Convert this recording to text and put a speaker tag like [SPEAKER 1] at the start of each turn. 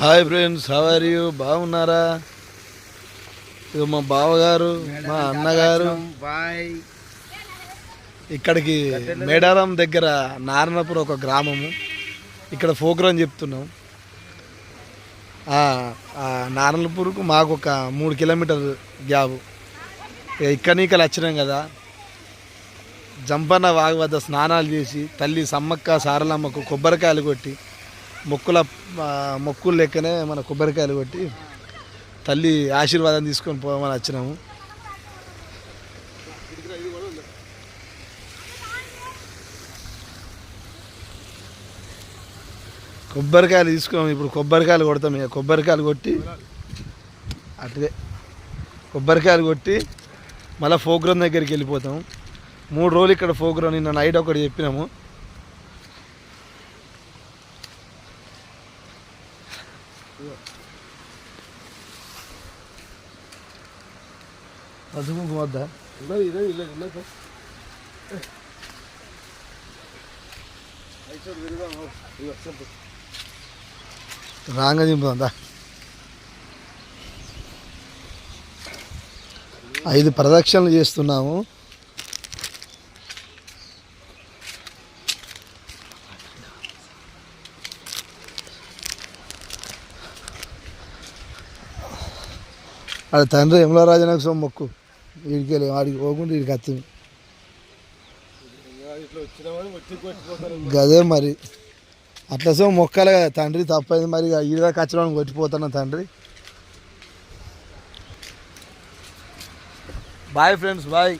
[SPEAKER 1] Hi friends how are you బాగున్నారా? ఇక మా బావగారు మా అన్నగారు.
[SPEAKER 2] బాయ్.
[SPEAKER 1] ఇక్కడికి మేడారం దగ్గర నారాయణపురం ఒక గ్రామము. ఇక్కడ ఫోక్రం చెప్తున్నాం. నారాయణపూర్కు మాకు ఒక మూడు కిలోమీటర్ ఇక ఇక్కడ నీకలు వచ్చినాం కదా. జంపన్న వాగు వద్ద స్నానాలు చేసి తల్లి సమ్మక్క సారలమ్మకు కొబ్బరికాయలు కొట్టి మొక్కుల మొక్కులు లెక్కనే మన కొబ్బరికాయలు కొట్టి తల్లి ఆశీర్వాదం తీసుకొని పోమని వచ్చినాము. కొబ్బరికాయలు తీసుకోము ఇప్పుడు కొబ్బరికాయలు కొడతాం ఇక. కొబ్బరికాయలు కొట్టి అట్లే. కొబ్బరికాయలు కొట్టి మళ్ళీ ఫోగ్రామ్ దగ్గరికి వెళ్ళిపోతాం. మూడు రోజులు ఇక్కడ ఫోగ్రామ్ నిన్న నైట్ ఒకటి చెప్పినాము. పసుపు వద్దా. రాంగ దింపుదా ఐదు ప్రదక్షిణలు చేస్తున్నాము. అది తండ్రి యముల నాకు సొమ్ము మొక్కు. వీడికి వెళ్ళి వాడికి పోకుండా వీడికి వచ్చింది గదే మరి. అట్లా సో మొక్కలే కదా తండ్రి తప్పైంది మరి. ఈడ కచ్చడానికి కొట్టిపోతున్నా తండ్రి? Bye friends bye